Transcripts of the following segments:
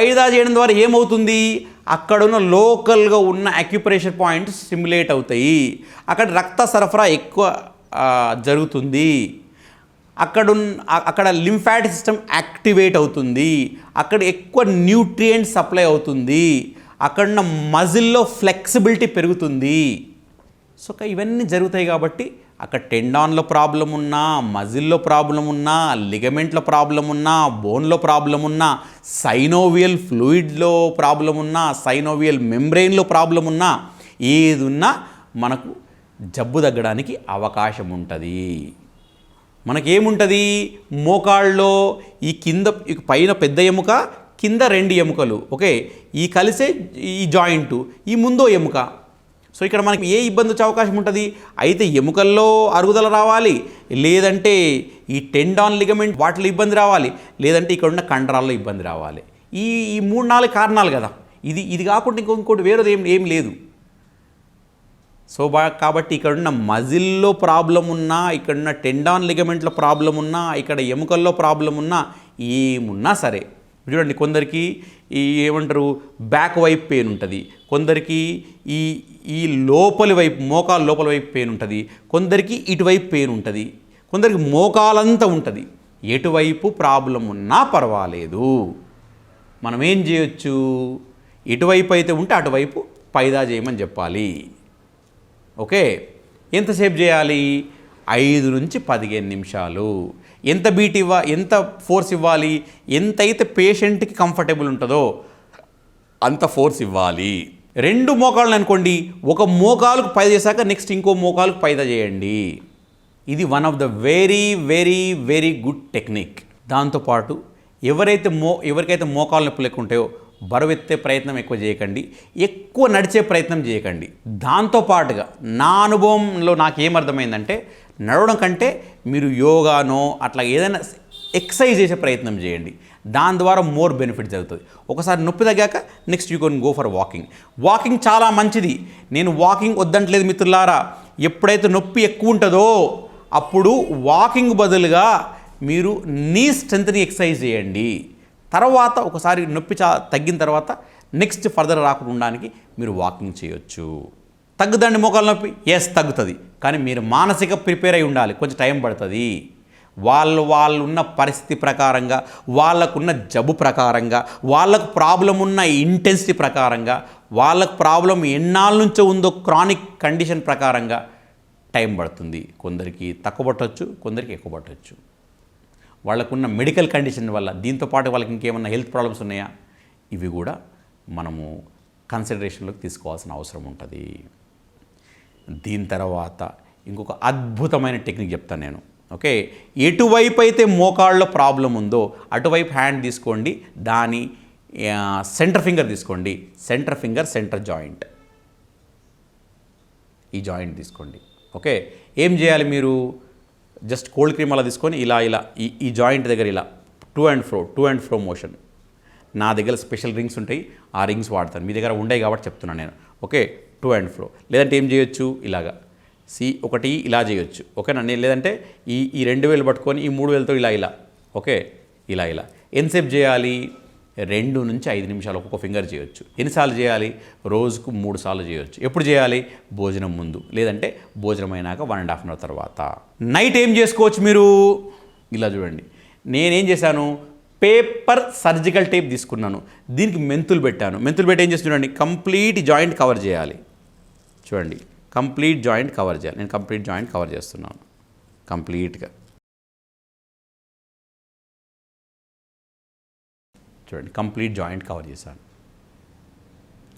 పైదా చేయడం ద్వారా ఏమవుతుంది? అక్కడున్న లోకల్గా ఉన్న అక్యుప్రెషర్ పాయింట్స్ సిమ్యులేట్ అవుతాయి. అక్కడ రక్త సరఫరా ఎక్కువ జరుగుతుంది. అక్కడ అక్కడ లింఫాట్ సిస్టమ్ యాక్టివేట్ అవుతుంది. అక్కడ ఎక్కువ న్యూట్రియంట్ సప్లై అవుతుంది. అక్కడున్న మజిల్లో ఫ్లెక్సిబిలిటీ పెరుగుతుంది. సో ఇవన్నీ జరుగుతాయి కాబట్టి అక్కడ టెండాన్లో ప్రాబ్లం ఉన్నా మజిల్లో ప్రాబ్లం ఉన్నా లిగమెంట్లో ప్రాబ్లం ఉన్నా బోన్లో ప్రాబ్లం ఉన్నా సైనోవియల్ ఫ్లూయిడ్లో ప్రాబ్లం ఉన్నా సైనోవియల్ మెంబ్రెయిన్లో ప్రాబ్లం ఉన్నా ఏది ఉన్నా మనకు జబ్బు తగ్గడానికి అవకాశం ఉంటుంది. మనకేముంటుంది? మోకాళ్ళలో ఈ కింద పైన పెద్ద ఎముక కింద రెండు ఎముకలు. ఓకే? ఈ కలిసే ఈ జాయింట్ ఈ ముందో ఎముక. సో ఇక్కడ మనకి ఏ ఇబ్బంది వచ్చే అవకాశం ఉంటుంది? అయితే ఎముకల్లో అరుగుదల రావాలి లేదంటే ఈ టెండాన్ లిగమెంట్ వాటిలో ఇబ్బంది రావాలి లేదంటే ఇక్కడ ఉన్న కండరాల్లో ఇబ్బంది రావాలి. ఈ ఈ మూడు నాలుగు కారణాలు కదా. ఇది ఇది కాకుండా ఇంకో ఇంకోటి వేరేది ఏం ఏం లేదు. సో బా కాబట్టి ఇక్కడ ఉన్న మజిల్లో ప్రాబ్లం ఉన్నా ఇక్కడ ఉన్న టెండాన్ లిగమెంట్లో ప్రాబ్లం ఉన్నా ఇక్కడ ఎముకల్లో ప్రాబ్లం ఉన్నా ఏమున్నా సరే. చూడండి కొందరికి ఈ ఏమంటారు బ్యాక్ వైపు పెయిన్ ఉంటుంది. కొందరికి ఈ ఈ లోపలి వైపు మోకాల లోపల వైపు పెయిన్ ఉంటుంది. కొందరికి ఇటువైపు పెయిన్ ఉంటుంది. కొందరికి మోకాలంతా ఉంటుంది. ఎటువైపు ప్రాబ్లం ఉన్నా పర్వాలేదు. మనం ఏం చేయొచ్చు? ఎటువైపు అయితే ఉంటే అటువైపు పైదా చేయమని చెప్పాలి. ఓకే? ఎంతసేపు చేయాలి? ఐదు నుంచి పదిహేను నిమిషాలు. ఎంత బీట్ ఇవ్వ ఎంత ఫోర్స్ ఇవ్వాలి ఎంతైతే పేషెంట్కి కంఫర్టబుల్ ఉంటుందో అంత ఫోర్స్ ఇవ్వాలి. రెండు మోకాళ్ళు అనుకోండి ఒక మోకాలుకు పైద చేశాక నెక్స్ట్ ఇంకో మోకాలుకు పైద చేయండి. ఇది one of the very very very good technique. దాంతోపాటు ఎవరైతే మో ఎవరికైతే మోకాలు నొప్పులు ఎక్కువ ఉంటాయో బరువెత్తే ప్రయత్నం ఎక్కువ చేయకండి. ఎక్కువ నడిచే ప్రయత్నం చేయకండి. దాంతోపాటుగా నా అనుభవంలో నాకు ఏమర్థమైందంటే నడవడం కంటే మీరు యోగానో అట్లా ఏదైనా ఎక్సర్సైజ్ చేసే ప్రయత్నం చేయండి. దాని ద్వారా మోర్ బెనిఫిట్ జరుగుతుంది ఒకసారి నొప్పి తగ్గాక next you can go for walking. Walking చాలా మంచిది. నేను వాకింగ్ వద్దంటలేదు మిత్రులారా. ఎప్పుడైతే నొప్పి ఎక్కువ ఉంటుందో అప్పుడు వాకింగ్ బదులుగా మీరు నీ స్ట్రెంత్ని ఎక్సర్సైజ్ చేయండి. తర్వాత ఒకసారి నొప్పి చా తగ్గిన తర్వాత నెక్స్ట్ ఫర్దర్ రాకుండా ఉండడానికి మీరు వాకింగ్ చేయొచ్చు. తగ్గుదండి మోకాలు నొప్పి? ఎస్ తగ్గుతుంది. కానీ మీరు మానసిక ప్రిపేర్ అయి ఉండాలి. కొంచెం టైం పడుతుంది. వాళ్ళు వాళ్ళు ఉన్న పరిస్థితి ప్రకారంగా వాళ్ళకున్న జబ్బు ప్రకారంగా వాళ్ళకు ప్రాబ్లం ఉన్న ఇంటెన్సిటీ ప్రకారంగా వాళ్ళకు ప్రాబ్లం ఎన్నాళ్ళ నుంచో ఉందో క్రానిక్ కండిషన్ ప్రకారంగా టైం పడుతుంది. కొందరికి తక్కువ పట్టవచ్చు కొందరికి ఎక్కువ పట్టవచ్చు వాళ్ళకున్న మెడికల్ కండిషన్ వల్ల దీంతో పాటు వాళ్ళకి ఇంకేమన్నా హెల్త్ ప్రాబ్లమ్స్ ఉన్నాయా? ఇవి కూడా మనము కన్సిడరేషన్లోకి తీసుకోవాల్సిన అవసరం ఉంటుంది. దీని తర్వాత ఇంకొక అద్భుతమైన టెక్నిక్ చెప్తాను నేను. ఓకే? ఎటువైపు అయితే మోకాళ్ళలో ప్రాబ్లం ఉందో అటువైపు హ్యాండ్ తీసుకోండి దాని సెంటర్ ఫింగర్ తీసుకోండి. Centre finger centre joint. ఈ జాయింట్ తీసుకోండి. ఓకే? ఏం చేయాలి మీరు? జస్ట్ కోల్డ్ క్రీమ్ అలా తీసుకొని ఇలా ఇలా ఈ ఈ జాయింట్ దగ్గర ఇలా to and fro to and fro motion. నా దగ్గర స్పెషల్ రింగ్స్ ఉంటాయి ఆ రింగ్స్ వాడతాను. మీ దగ్గర ఉండేవి కాబట్టి చెప్తున్నాను నేను. ఓకే? To and fro. లేదంటే ఏం చేయొచ్చు? ఇలాగా. సి ఒకటి ఇలా చేయొచ్చు. ఓకేనా? నేను లేదంటే ఈ ఈ రెండు వేలు పట్టుకొని ఈ మూడు వేలతో ఇలా ఇలా. ఓకే? ఇలా ఇలా. ఎంతసేపు చేయాలి? రెండు నుంచి ఐదు నిమిషాలు ఒక్కొక్క ఫింగర్ చేయొచ్చు. ఎన్నిసార్లు చేయాలి? రోజుకు మూడు సార్లు చేయొచ్చు. ఎప్పుడు చేయాలి? భోజనం ముందు. లేదంటే భోజనం అయినాక one and half an hour తర్వాత. నైట్ ఏం చేసుకోవచ్చు మీరు? ఇలా చూడండి. నేనేం చేశాను? పేపర్ సర్జికల్ టేప్ తీసుకున్నాను. దీనికి మెంతులు పెట్టాను. మెంతులు పెట్టి ఏం చేసి చూడండి? కంప్లీట్ జాయింట్ కవర్ చేయాలి. చూడండి. కంప్లీట్ జాయింట్ కవర్ చేయాలి. నేను కంప్లీట్ జాయింట్ కవర్ చేస్తున్నాను. కంప్లీట్గా చూడండి. కంప్లీట్ జాయింట్ కవర్ చేశాను.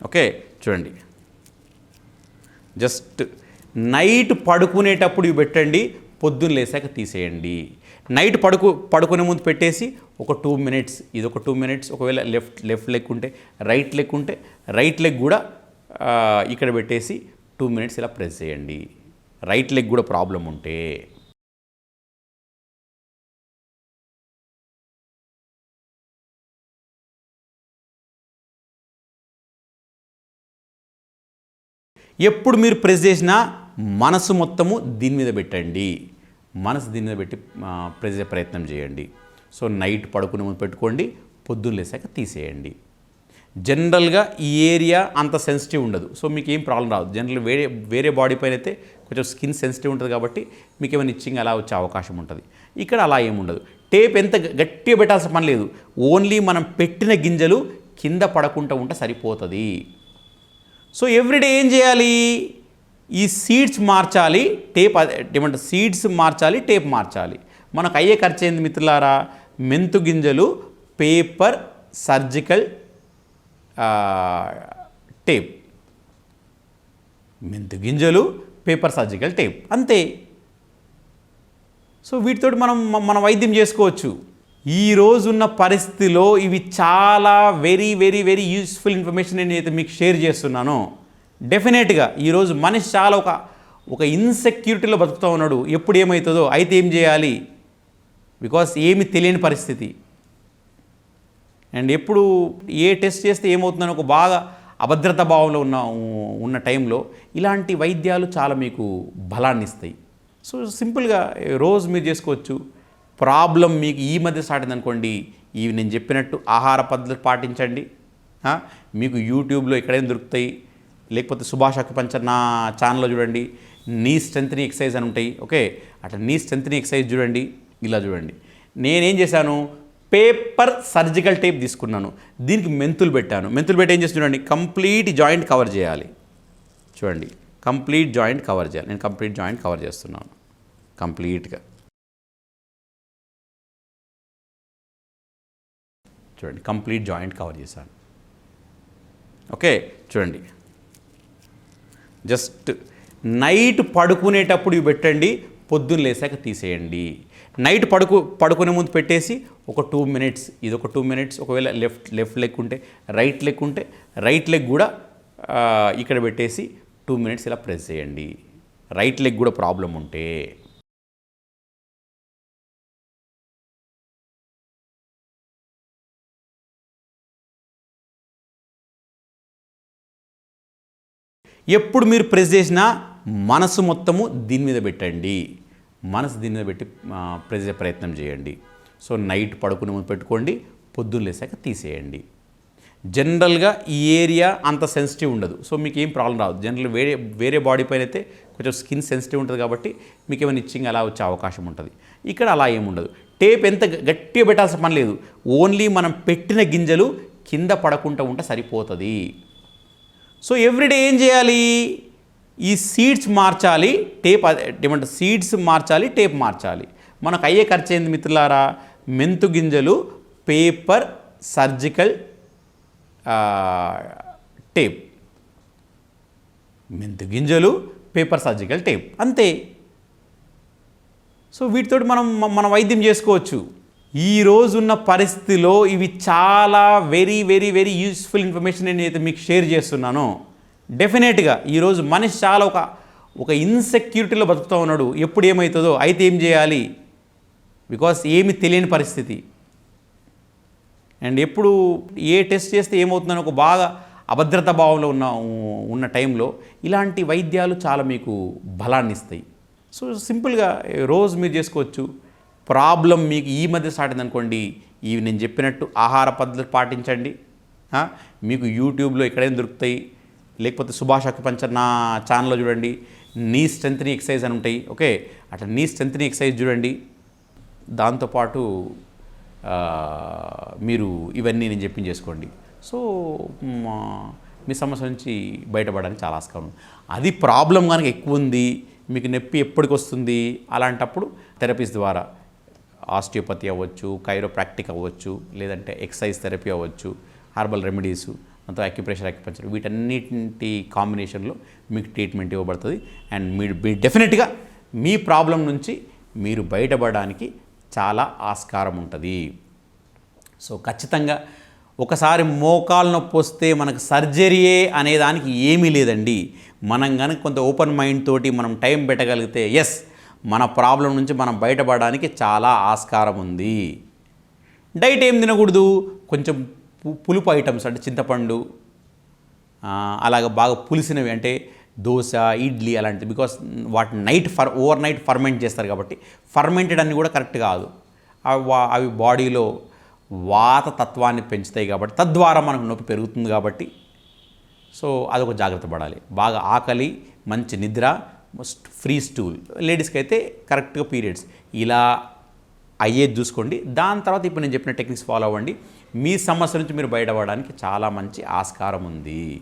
ఓకే చూడండి. జస్ట్ నైట్ పడుకునేటప్పుడు ఇవి పెట్టండి. పొద్దున్న లేసాక తీసేయండి. నైట్ పడుకు పడుకునే ముందు పెట్టేసి ఒక టూ మినిట్స్ ఇది ఒక టూ మినిట్స్ ఒకవేళ లెఫ్ట్ లెఫ్ట్ లెగ్ ఉంటే రైట్ లెగ్ ఉంటే రైట్ లెగ్ కూడా ఇక్కడ పెట్టేసి టూ మినిట్స్ ఇలా ప్రెస్ చేయండి. రైట్ లెగ్ కూడా ప్రాబ్లం ఉంటే. ఎప్పుడు మీరు ప్రెస్ చేసినా మనసు మొత్తము దీని మీద పెట్టండి. మనసు దీని మీద పెట్టి ప్రెస్ చేసే ప్రయత్నం చేయండి. సో నైట్ పడుకునే ముందు పెట్టుకోండి పొద్దున్న లేసాక తీసేయండి. జనరల్గా ఈ ఏరియా అంత సెన్సిటివ్ ఉండదు. సో మీకు ఏం ప్రాబ్లం రాదు. జనరల్ వేరే వేరే బాడీ పైన అయితే కొంచెం స్కిన్ సెన్సిటివ్ ఉంటుంది కాబట్టి మీకు ఏమైనా ఇచ్చింగ్ అలా వచ్చే అవకాశం ఉంటుంది. ఇక్కడ అలా ఏముండదు టేప్ ఎంత గ- గట్టిగా పెట్టాల్సిన పని లేదు. ఓన్లీ మనం పెట్టిన గింజలు కింద పడకుండా ఉంటే సరిపోతుంది. సో ఎవ్రీడే ఏం చేయాలి? ఈ సీడ్స్ మార్చాలి టేప్ అదే- ఏమంటారు సీడ్స్ మార్చాలి టేప్ మార్చాలి. మనకు అయ్యే ఖర్చు ఏంది మిత్రులారా? మెంతు గింజలు పేపర్ సర్జికల్ టేప్. మెంతు గింజలు పేపర్ సర్జికల్ టేప్. అంతే. సో వీటితో మనం మన వైద్యం చేసుకోవచ్చు. ఈ రోజున్న పరిస్థితిలో ఇవి చాలా very very very useful information నేను అయితే మీకు షేర్ చేస్తున్నాను. డెఫినెట్గా ఈరోజు మనిషి చాలా ఒక ఒక ఇన్సెక్యూరిటీలో బతుకుతూ ఉన్నాడు. ఎప్పుడు ఏమవుతుందో అయితే ఏం చేయాలి? బికాస్ ఏమి తెలియని పరిస్థితి. అండ్ ఎప్పుడు ఏ టెస్ట్ చేస్తే ఏమవుతుందని ఒక బాగా అభద్రతా భావంలో ఉన్న ఉన్న టైంలో ఇలాంటి వైద్యాలు చాలా మీకు బలాన్ని ఇస్తాయి సో సింపుల్గా రోజు మీరు చేసుకోవచ్చు. ప్రాబ్లం మీకు ఈ మధ్య స్టార్ట్ అనుకోండి ఇవి నేను చెప్పినట్టు ఆహార పద్ధతులు పాటించండి. మీకు యూట్యూబ్లో ఎక్కడైనా దొరుకుతాయి. లేకపోతే సుభాష్ అక్యుపంచర్ నా ఛానల్లో చూడండి. నీ స్ట్రెంత్ని ఎక్సర్సైజ్ అని ఉంటాయి. ఓకే? అట్లా నీ స్ట్రెంత్ని ఎక్సర్సైజ్ చూడండి. ఇలా చూడండి. నేనేం చేశాను? పేపర్ సర్జికల్ టేప్ తీసుకున్నాను. దీనికి మెంతులు పెట్టాను. మెంతులు పెట్టి ఏం చేసి చూడండి కంప్లీట్ జాయింట్ కవర్ చేయాలి. చూడండి కంప్లీట్ జాయింట్ కవర్ చేయాలి. నేను కంప్లీట్ జాయింట్ కవర్ చేస్తున్నాను. కంప్లీట్గా. చూడండి కంప్లీట్ జాయింట్ కవర్ చేశాను. ఓకే చూడండి. జస్ట్ నైట్ పడుకునేటప్పుడు ఇవి పెట్టండి పొద్దున్న లేసాక తీసేయండి. నైట్ పడుకు పడుకునే ముందు పెట్టేసి ఒక టూ మినిట్స్ ఇది ఒక టూ మినిట్స్ ఒకవేళ లెఫ్ట్ లెఫ్ట్ లెగ్ ఉంటే రైట్ లెగ్ ఉంటే రైట్ లెగ్ కూడా ఇక్కడ పెట్టేసి టూ మినిట్స్ ఇలా ప్రెస్ చేయండి. రైట్ లెగ్ కూడా ప్రాబ్లం ఉంటే. ఎప్పుడు మీరు ప్రెస్ చేసినా మనసు మొత్తము దీని మీద పెట్టండి. మనసు దీని మీద పెట్టి ప్రజే ప్రయత్నం చేయండి. సో నైట్ పడుకునే ముందు పెట్టుకోండి పొద్దున్న లేసాక తీసేయండి. జనరల్గా ఈ ఏరియా అంత సెన్సిటివ్ ఉండదు. సో మీకు ఏం ప్రాబ్లం రాదు. జనరల్ వేరే వేరే బాడీ పైన అయితే కొంచెం స్కిన్ సెన్సిటివ్ ఉంటుంది కాబట్టి మీకు ఏమైనా ఇచ్చింగ్ అలా వచ్చే అవకాశం ఉంటుంది. ఇక్కడ అలా ఏముండదు టేప్ ఎంత గ- గట్టిగా పెట్టాల్సిన పని లేదు. ఓన్లీ మనం పెట్టిన గింజలు కింద పడకుండా ఉంటే సరిపోతుంది. సో ఎవ్రీడే ఏం చేయాలి? ఈ సీడ్స్ మార్చాలి టేప్ అదే- సీడ్స్ మార్చాలి టేప్ మార్చాలి. మనకు అయ్యే ఖర్చు ఏంది మిత్రులారా? మెంతు గింజలు పేపర్ సర్జికల్ టేప్ మెంతు గింజలు పేపర్ సర్జికల్ టేప్ అంతే. సో వీటితోటి మనం మన వైద్యం చేసుకోవచ్చు. ఈ రోజున్న పరిస్థితిలో ఇవి చాలా very very very useful information నేను అయితే మీకు షేర్ చేస్తున్నాను. డెఫినెట్గా ఈరోజు మనిషి చాలా ఒక ఒక ఇన్సెక్యూరిటీలో బతుకుతూ ఉన్నాడు. ఎప్పుడు ఏమవుతుందో అయితే ఏం చేయాలి? బికాస్ ఏమి తెలియని పరిస్థితి. అండ్ ఎప్పుడు ఏ టెస్ట్ చేస్తే ఏమవుతుందని ఒక బాగా అభద్రతా భావంలో ఉన్న ఉన్న టైంలో ఇలాంటి వైద్యాలు చాలా మీకు బలాన్ని ఇస్తాయి. సో సింపుల్గా రోజు మీరు చేసుకోవచ్చు. ప్రాబ్లం మీకు ఈ మధ్య స్టార్ట్ అనుకోండి ఇవి నేను చెప్పినట్టు ఆహార పద్ధతులు పాటించండి. మీకు యూట్యూబ్లో ఎక్కడైనా దొరుకుతాయి. లేకపోతే సుభాష్ అక్యుపంచర్ నా ఛానల్లో చూడండి. నీ స్ట్రెంత్ని ఎక్సర్సైజ్ అని ఉంటాయి. ఓకే? అట్లా నీ స్ట్రెంత్ని ఎక్సైజ్ చూడండి. దాంతోపాటు మీరు ఇవన్నీ నేను చెప్పించేసుకోండి సో మీ సమస్య నుంచి బయటపడడానికి చాలా ఆస్కారం అది ప్రాబ్లం కనుక ఎక్కువ ఉంది మీకు నొప్పి ఎప్పటికి వస్తుంది అలాంటప్పుడు థెరపీస్ ద్వారా ఆస్టియోపతి అవ్వచ్చు కైరోప్రాక్టిక్ అవ్వచ్చు లేదంటే ఎక్సైజ్ థెరపీ అవ్వచ్చు హర్బల్ రెమెడీస్ అంతా అక్యుప్రెషర్ అక్యుపంచర్ వీటన్నిటి కాంబినేషన్లో మీకు ట్రీట్మెంట్ ఇవ్వబడుతుంది. అండ్ మీరు మీ డెఫినెట్గా మీ ప్రాబ్లం నుంచి మీరు బయటపడడానికి చాలా ఆస్కారం ఉంటుంది. సో ఖచ్చితంగా ఒకసారి మోకాలు నొప్పి వస్తే మనకు సర్జరీయే అనే దానికి ఏమీ లేదండి. మనం కనుక కొంత ఓపెన్ మైండ్ తోటి మనం టైం పెట్టగలిగితే ఎస్ మన ప్రాబ్లం నుంచి మనం బయటపడడానికి చాలా ఆస్కారం ఉంది. డైట్ ఏం తినకూడదు? కొంచెం పులుపు ఐటమ్స్ అంటే చింతపండు అలాగే బాగా పులిసినవి అంటే దోశ ఇడ్లీ అలాంటివి. బికాస్ వాటి night for overnight ferment చేస్తారు కాబట్టి ఫర్మెంటెడ్ అని కూడా కరెక్ట్ కాదు. అవి వా- అవి బాడీలో వాత తత్వాన్ని పెంచుతాయి కాబట్టి తద్వారా మనకు నొప్పి పెరుగుతుంది కాబట్టి. సో అదొక జాగ్రత్త పడాలి. బాగా ఆకలి మంచి నిద్ర మస్ట్ ఫ్రీ స్టూల్. లేడీస్కి అయితే కరెక్ట్గా పీరియడ్స్. ఇలా అయ్యేది చూసుకోండి. దాని తర్వాత ఇప్పుడు నేను చెప్పిన టెక్నిక్స్ ఫాలో అవ్వండి. మీ సమస్య నుంచి మీరు బయటపడడానికి చాలా మంచి ఆస్కారం ఉంది.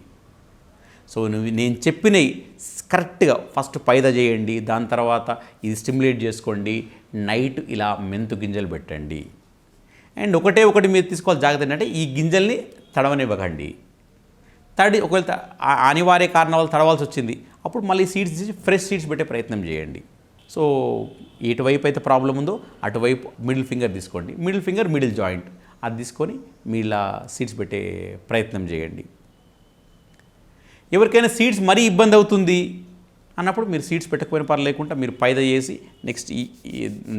సో నువ్వు నేను చెప్పినవి కరెక్ట్గా ఫస్ట్ పైద చేయండి దాని తర్వాత ఇది స్టిమ్యులేట్ చేసుకోండి నైట్ ఇలా మెంతు గింజలు పెట్టండి. అండ్ ఒకటే ఒకటి మీరు తీసుకోవాలి జాగ్రత్త ఏంటంటే ఈ గింజల్ని తడవనివ్వకండి. తడి ఒకవేళ ఆ- అనివార్య కారణాల వల్ల తడవాల్సి వచ్చింది అప్పుడు మళ్ళీ సీడ్స్ తీసి ఫ్రెష్ సీడ్స్ పెట్టే ప్రయత్నం చేయండి. సో ఎటువైపు అయితే ప్రాబ్లం ఉందో అటువైపు మిడిల్ ఫింగర్ తీసుకోండి. Middle finger middle joint. అది తీసుకొని మీ ఇలా సీడ్స్ పెట్టే ప్రయత్నం చేయండి. ఎవరికైనా సీడ్స్ మరీ ఇబ్బంది అవుతుంది అన్నప్పుడు మీరు సీడ్స్ పెట్టకపోయిన పర్లేకుండా మీరు పైద చేసి నెక్స్ట్ ఈ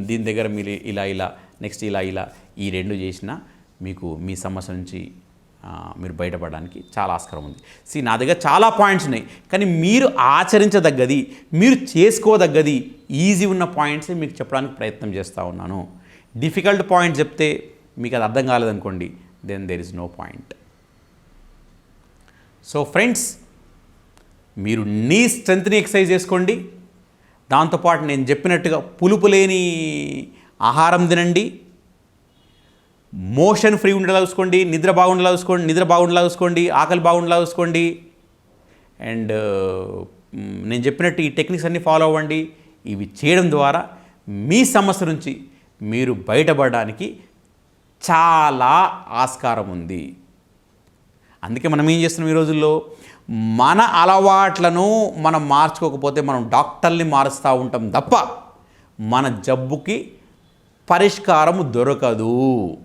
దీని దగ్గర మీరు ఇలా ఇలా నెక్స్ట్ ఇలా ఇలా ఈ రెండు చేసినా మీకు మీ సమస్య నుంచి మీరు బయటపడడానికి చాలా ఆస్కారం ఉంది. సి నా దగ్గర చాలా పాయింట్స్ ఉన్నాయి. కానీ మీరు ఆచరించదగ్గది మీరు చేసుకోదగ్గది ఈజీ ఉన్న పాయింట్సే మీకు చెప్పడానికి ప్రయత్నం చేస్తూ ఉన్నాను. డిఫికల్ట్ పాయింట్ చెప్తే మీకు అది అర్థం కాలేదనుకోండి then there is no point so friends మీరు నీ స్ట్రెంత్ని ఎక్సర్సైజ్ చేసుకోండి. దాంతోపాటు నేను చెప్పినట్టుగా పులుపు లేని ఆహారం తినండి. మోషన్ ఫ్రీ ఉండేలా చూసుకోండి నిద్ర బాగుండేలా చూసుకోండి నిద్ర బాగుండేలా చూసుకోండి ఆకలి బాగుండేలా చూసుకోండి. అండ్ uh, నేను చెప్పినట్టు ఈ టెక్నిక్స్ అన్నీ ఫాలో అవ్వండి. ఇవి చేయడం ద్వారా మీ సమస్య నుంచి మీరు బయటపడడానికి చాలా ఆస్కారం ఉంది. అందుకే మనం ఏం చేస్తున్నాం ఈ రోజుల్లో? మన అలవాట్లను మనం మార్చుకోకపోతే మనం డాక్టర్ని మారుస్తూ ఉంటాం తప్ప మన జబ్బుకి పరిష్కారం దొరకదు.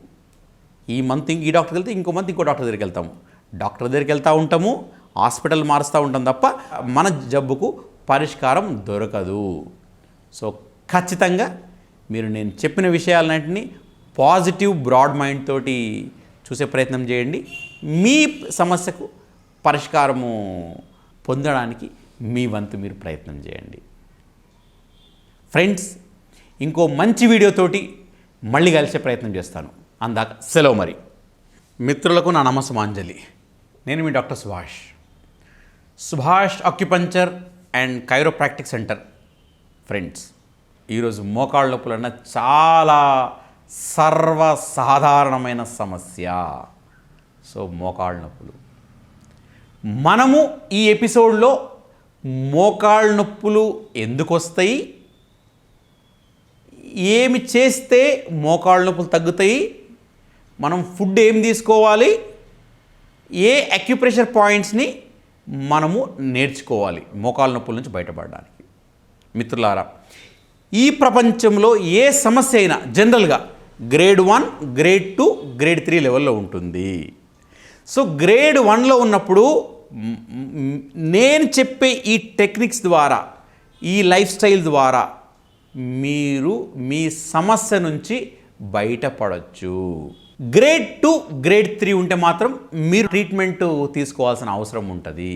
ఈ మంత్ ఈ డాక్టర్ వెళ్తే ఇంకో మంత్ ఇంకో డాక్టర్ దగ్గరికి వెళ్తాము. డాక్టర్ దగ్గరికి వెళ్తూ ఉంటాము హాస్పిటల్ మారుస్తూ ఉంటాం తప్ప మన జబ్బుకు పరిష్కారం దొరకదు. సో ఖచ్చితంగా మీరు నేను చెప్పిన విషయాలన్నింటినీ పాజిటివ్ బ్రాడ్ మైండ్ తోటి చూసే ప్రయత్నం చేయండి. మీ సమస్యకు పరిష్కారము పొందడానికి మీ వంతు మీరు ప్రయత్నం చేయండి. ఫ్రెండ్స్ ఇంకో మంచి వీడియోతోటి మళ్ళీ కలిసే ప్రయత్నం చేస్తాను. అందాక సెలవు మరి. మిత్రులకు నా నమస్మాంజలి నేను మీ doctor Subhash. Subhash acupuncture and chiropractic centre. Friends ఈరోజు మోకాళ్ళ నొప్పులన్న చాలా సర్వసాధారణమైన సమస్య. సో మోకాళ్ళ నొప్పులు. మనము ఈ ఎపిసోడ్లో మోకాళ్ళ నొప్పులు ఎందుకు వస్తాయి ఏమి చేస్తే మోకాళ్ళ నొప్పులు తగ్గుతాయి? మనం ఫుడ్ ఏం తీసుకోవాలి? ఏ అక్యుప్రెషర్ పాయింట్స్ని మనము నేర్చుకోవాలి మోకాళ్ళ నొప్పుల నుంచి బయటపడడానికి. మిత్రులారా ఈ ప్రపంచంలో ఏ సమస్య అయినా జనరల్గా grade one grade two grade three లెవెల్లో ఉంటుంది. సో గ్రేడ్ వన్లో ఉన్నప్పుడు నేను చెప్పే ఈ టెక్నిక్స్ ద్వారా ఈ లైఫ్ స్టైల్ ద్వారా మీరు మీ సమస్య నుంచి బయటపడవచ్చు గ్రేడ్ టూ గ్రేడ్ త్రీ ఉంటే మాత్రం మీరు ట్రీట్మెంట్ తీసుకోవాల్సిన అవసరం ఉంటుంది.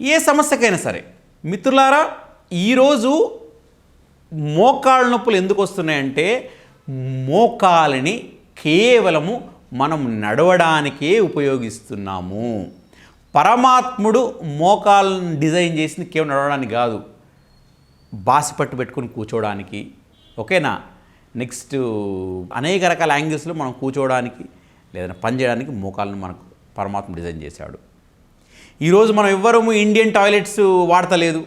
ఏ సమస్యకైనా సరే మిత్రులారా ఈరోజు మోకాళ్ళ నొప్పులు ఎందుకు వస్తున్నాయంటే మోకాలిని కేవలము మనం నడవడానికే ఉపయోగిస్తున్నాము. పరమాత్ముడు మోకాలను డిజైన్ చేసింది కేవలం నడవడానికి కాదు. బాసి పట్టు పెట్టుకుని కూర్చోవడానికి. ఓకేనా? నెక్స్ట్ అనేక రకాల యాంగిల్స్లో మనం కూర్చోవడానికి లేదా పని చేయడానికి మోకాలను మనకు పరమాత్మ డిజైన్ చేశాడు. ఈరోజు మనం ఎవ్వరము Indian toilets వాడతలేదు.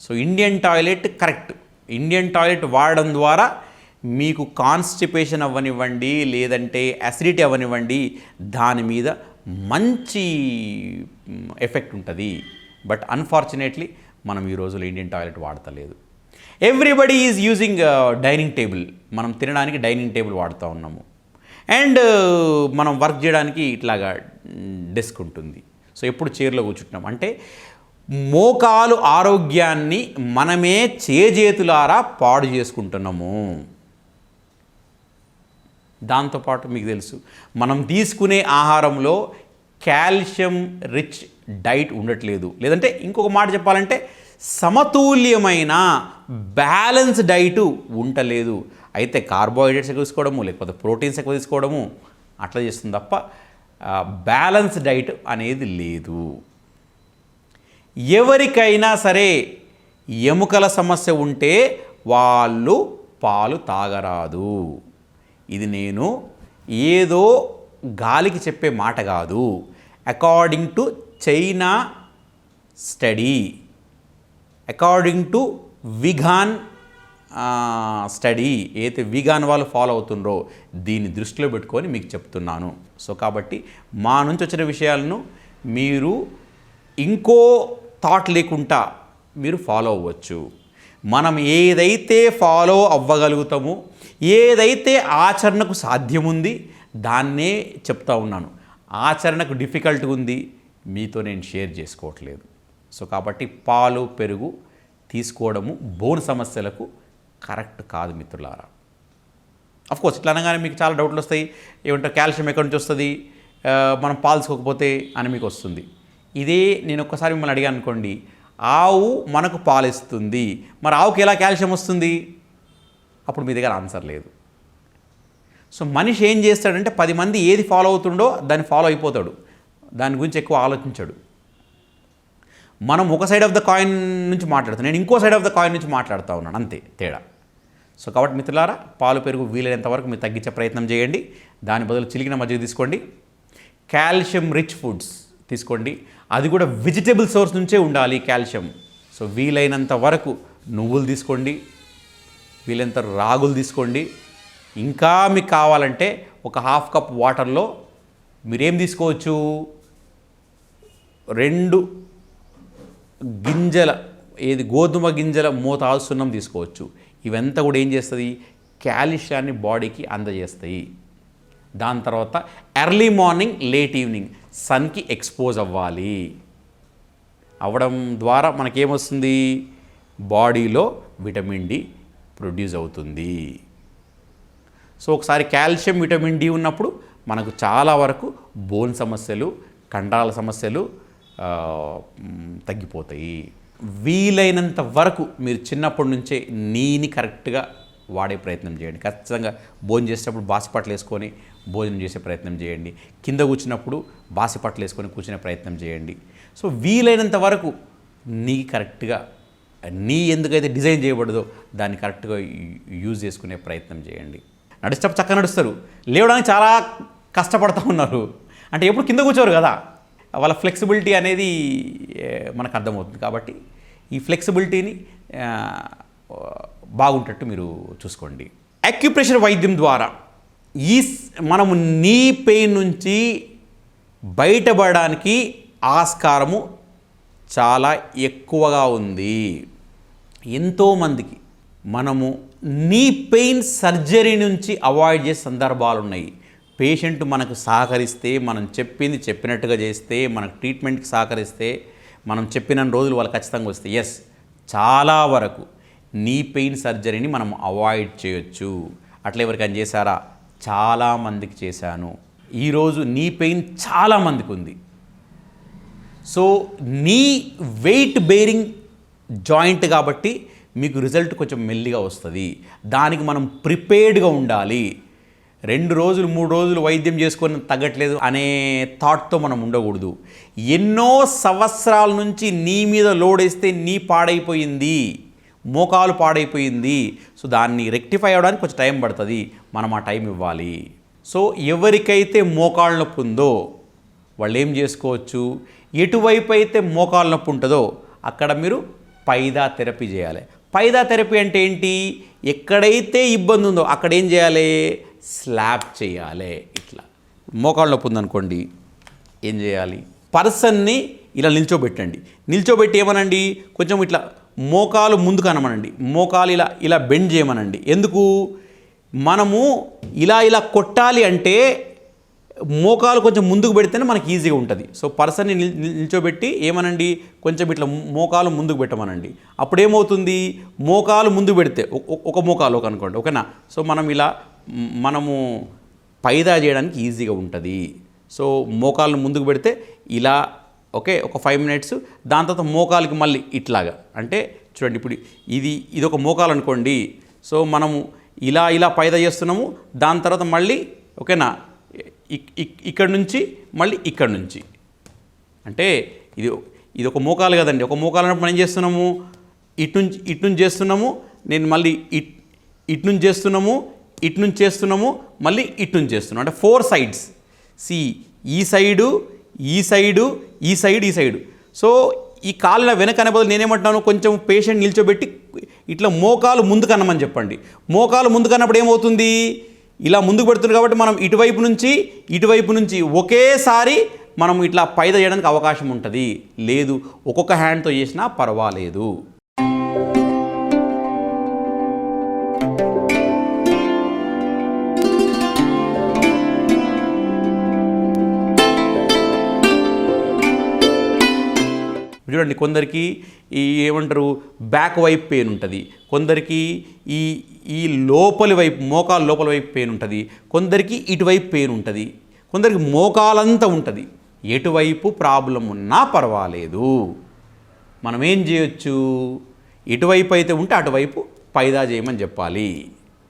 So Indian toilet correct. Indian toilet వాడడం ద్వారా మీకు కాన్స్టిపేషన్ అవ్వనివ్వండి లేదంటే అసిడిటీ అవ్వనివ్వండి దాని మీద మంచి ఎఫెక్ట్ ఉంటుంది. బట్ అన్ఫార్చునేట్లీ మనం ఈ రోజుల్లో Indian toilet వాడతలేదు. Everybody is using dining table మనం తినడానికి డైనింగ్ టేబుల్ వాడుతూ ఉన్నాము. అండ్ uh, మనం వర్క్ చేయడానికి ఇట్లాగా డెస్క్ ఉంటుంది. సో ఎప్పుడు చైర్లో కూర్చుంటున్నాం అంటే మోకాలు ఆరోగ్యాన్ని మనమే చేజేతులారా పాడు చేసుకుంటున్నాము. దాంతోపాటు మీకు తెలుసు. మనం తీసుకునే ఆహారంలో కాల్షియం రిచ్ డైట్ ఉండట్లేదు. లేదంటే ఇంకొక మాట చెప్పాలంటే సమతుల్యమైన బ్యాలెన్స్ డైటు ఉండలేదు. అయితే కార్బోహైడ్రేట్స్ ఎక్కువ తీసుకోవడము లేకపోతే ప్రోటీన్స్ ఎక్కువ తీసుకోవడము అట్లా చేస్తుంది తప్ప బ్యాలెన్స్ డైట్ అనేది లేదు. ఎవరికైనా సరే ఎముకల సమస్య ఉంటే వాళ్ళు పాలు తాగరాదు. ఇది నేను ఏదో గాలికి చెప్పే మాట కాదు. According to China study according to vegan study ఏదైతే విగాన్ వాళ్ళు ఫాలో అవుతుండ్రో దీన్ని దృష్టిలో పెట్టుకొని మీకు చెప్తున్నాను. సో కాబట్టి మా నుంచి వచ్చిన విషయాలను మీరు ఇంకో థాట్ లేకుండా మీరు ఫాలో అవ్వచ్చు. మనం ఏదైతే ఫాలో అవ్వగలుగుతామో ఏదైతే ఆచరణకు సాధ్యముంది దాన్నే చెప్తా ఉన్నాను. ఆచరణకు డిఫికల్ట్గా ఉంది మీతో నేను షేర్ చేసుకోవట్లేదు. సో కాబట్టి పాలు పెరుగు తీసుకోవడము బోన్ సమస్యలకు కరెక్ట్ కాదు మిత్రులారా. అఫ్ కోర్స్ ఇట్లా అనగానే మీకు చాలా డౌట్లు వస్తాయి. ఏమంటారు? కాల్షియం ఎక్కడి నుంచి వస్తుంది? మనం పాల్చుకోకపోతే అని మీకు వస్తుంది. ఇదే నేను ఒక్కసారి మిమ్మల్ని అడిగాను అనుకోండి ఆవు మనకు పాలిస్తుంది. మరి ఆవుకి ఎలా కాల్షియం వస్తుంది? అప్పుడు మీ దగ్గర ఆన్సర్ లేదు. సో మనిషి ఏం చేస్తాడంటే పది మంది ఏది ఫాలో అవుతుండో దాన్ని ఫాలో అయిపోతాడు. దాని గురించి ఎక్కువ ఆలోచించాడు. మనం ఒక సైడ్ ఆఫ్ ద కాయిన్ నుంచి మాట్లాడుతాం నేను ఇంకో సైడ్ ఆఫ్ ద కాయిన్ నుంచి మాట్లాడుతూ ఉన్నాను అంతే తేడా. సో కాబట్టి మిత్రులారా పాలు పెరుగు వీలైనంత వరకు మీరు తగ్గించే ప్రయత్నం చేయండి. దాని బదులు చిలికిన మజ్జిగ తీసుకోండి. Calcium rich foods. తీసుకోండి. అది కూడా వెజిటబుల్ సోర్స్ నుంచే ఉండాలి కాల్షియం. సో వీలైనంత వరకు నువ్వులు తీసుకోండి. వీలైనంత రాగులు తీసుకోండి. ఇంకా మీకు కావాలంటే ఒక హాఫ్ కప్ వాటర్లో మీరేం తీసుకోవచ్చు? రెండు గింజల ఏది గోధుమ గింజల మోతాదు సున్నం తీసుకోవచ్చు. ఇవంతా కూడా ఏం చేస్తుంది? కాల్షియాన్ని బాడీకి అందజేస్తాయి దాని తర్వాత ఎర్లీ మార్నింగ్ లేట్ ఈవినింగ్ సన్కి ఎక్స్పోజ్ అవ్వాలి. అవ్వడం ద్వారా మనకేమొస్తుంది? బాడీలో విటమిన్ డి ప్రొడ్యూస్ అవుతుంది. సో ఒకసారి కాల్షియం విటమిన్ డి ఉన్నప్పుడు మనకు చాలా వరకు బోన్ సమస్యలు కండరాల సమస్యలు తగ్గిపోతాయి. వీలైనంత వరకు మీరు చిన్నప్పటి నుంచే నీని కరెక్ట్గా వాడే ప్రయత్నం చేయండి. ఖచ్చితంగా భోజనం చేసేటప్పుడు బాసిపట్లు వేసుకొని భోజనం చేసే ప్రయత్నం చేయండి. కింద కూర్చున్నప్పుడు బాసిపట్లు వేసుకొని కూర్చునే ప్రయత్నం చేయండి. సో వీలైనంత వరకు నీ కరెక్ట్గా నీ ఎందుకైతే డిజైన్ చేయబడదో దాన్ని కరెక్ట్గా యూజ్ చేసుకునే ప్రయత్నం చేయండి. నడిచేటప్పుడు చక్కగా నడుస్తారు. లేవడానికి చాలా కష్టపడుతూ ఉన్నారు. అంటే ఎప్పుడు కింద కూర్చోరు కదా. వాళ్ళ ఫ్లెక్సిబిలిటీ అనేది మనకు అర్థమవుతుంది. కాబట్టి ఈ ఫ్లెక్సిబిలిటీని బాగుంటట్టు మీరు చూసుకోండి. అక్యుప్రెషర్ వైద్యం ద్వారా ఈ మనము నీ పెయిన్ నుంచి బయటపడడానికి ఆస్కారము చాలా ఎక్కువగా ఉంది. ఎంతోమందికి మనము నీ పెయిన్ సర్జరీ నుంచి అవాయిడ్ చేసే సందర్భాలు ఉన్నాయి. పేషెంట్ మనకు సహకరిస్తే మనం చెప్పింది చెప్పినట్టుగా చేస్తే మనకు ట్రీట్మెంట్కి సహకరిస్తే మనం చెప్పిన రోజులు వాళ్ళు ఖచ్చితంగా వస్తాయి ఎస్ చాలా వరకు నీ పెయిన్ సర్జరీని మనం అవాయిడ్ చేయొచ్చు. అట్లా ఎవరికైనా చేశారా? చాలామందికి చేశాను. ఈరోజు నీ పెయిన్ చాలామందికి ఉంది. సో నీ వెయిట్ బేరింగ్ జాయింట్ కాబట్టి మీకు రిజల్ట్ కొంచెం మెల్లిగా వస్తుంది. దానికి మనం ప్రిపేర్డ్గా ఉండాలి. రెండు రోజులు మూడు రోజులు వైద్యం చేసుకొని తగ్గట్లేదు అనే థాట్తో మనం ఉండకూడదు. ఎన్నో సంవత్సరాల నుంచి నీ మీద లోడ్ వేస్తే నీ పాడైపోయింది. మోకాలు పాడైపోయింది. సో దాన్ని రెక్టిఫై అవ్వడానికి కొంచెం టైం పడుతుంది. మనం ఆ టైం ఇవ్వాలి. సో ఎవరికైతే మోకాళ్ళ నొప్పి ఉందో వాళ్ళు ఏం చేసుకోవచ్చు? ఎటువైపు అయితే మోకాలు నొప్పి ఉంటుందో అక్కడ మీరు పైదా థెరపీ చేయాలి. పైదా థెరపీ అంటే ఏంటి? ఎక్కడైతే ఇబ్బంది ఉందో అక్కడ ఏం చేయాలి? స్లాబ్ చేయాలి. ఇట్లా. మోకాలు నొప్పి ఉందనుకోండి ఏం చేయాలి? పర్సన్ని ఇలా నిల్చోబెట్టండి. నిల్చోబెట్టి ఏమనండి? కొంచెం ఇట్లా మోకాలు ముందుకు అనమనండి. మోకాలు ఇలా ఇలా బెండ్ చేయమనండి. ఎందుకు? మనము ఇలా ఇలా కొట్టాలి అంటే మోకాలు కొంచెం ముందుకు పెడితేనే మనకి ఈజీగా ఉంటుంది. సో పర్సన్ని నిల్చోబెట్టి ఏమనండి? కొంచెం ఇట్లా మోకాలు ముందుకు పెట్టమనండి. అప్పుడు ఏమవుతుంది మోకాలు ముందుకు పెడితే ఒక మోకాలు అనుకోండి ఓకేనా? సో మనం ఇలా మనము పైదా చేయడానికి ఈజీగా ఉంటుంది. సో మోకాలను ముందుకు పెడితే ఇలా ఓకే ఒక ఫైవ్ మినిట్స్ దాని తర్వాత మోకాలకి మళ్ళీ ఇట్లాగా. అంటే చూడండి ఇప్పుడు ఇది ఇది ఒక మోకాలు అనుకోండి. సో మనము ఇలా ఇలా పైదా చేస్తున్నాము. దాని తర్వాత మళ్ళీ ఓకేనా? ఇక్- ఇక్- ఇక్కడ నుంచి మళ్ళీ ఇక్కడ నుంచి. అంటే ఇది ఇది ఒక మోకాలు కదండి. ఒక మోకాలు అన్నప్పుడు మనం ఏం చేస్తున్నాము? ఇటు నుంచి ఇటు నుంచి చేస్తున్నాము. నేను మళ్ళీ ఇట్ ఇటు నుంచి చేస్తున్నాము. ఇటు నుంచి చేస్తున్నాము. మళ్ళీ ఇటు నుంచి చేస్తున్నాము. అంటే ఫోర్ సైడ్స్ సి ఈ సైడు ఈ సైడు ఈ సైడ్ ఈ సైడు. సో ఈ కాళ్ళ వెనక బదులు నేనేమంటున్నాను కొంచెం పేషెంట్ నిల్చోబెట్టి ఇట్లా మోకాలు ముందుకు అన్నమని చెప్పండి. మోకాలు ముందుకు అన్నప్పుడు ఏమవుతుంది? ఇలా ముందుకు పెడుతుంది కాబట్టి మనం ఇటువైపు నుంచి ఇటువైపు నుంచి ఒకేసారి మనం ఇట్లా పైద చేయడానికి అవకాశం ఉంటుంది. లేదు ఒక్కొక్క హ్యాండ్తో చేసినా పర్వాలేదు. చూడండి కొందరికి ఈ ఏమంటారు బ్యాక్ వైపు పెయిన్ ఉంటుంది. కొందరికి ఈ ఈ లోపలి వైపు మోకాలు లోపల వైపు పెయిన్ ఉంటుంది. కొందరికి ఇటువైపు పెయిన్ ఉంటుంది. కొందరికి మోకాలంతా ఉంటుంది. ఎటువైపు ప్రాబ్లం ఉన్నా పర్వాలేదు. మనం ఏం చేయొచ్చు? ఎటువైపు అయితే ఉంటే అటువైపు పైదా చేయమని చెప్పాలి.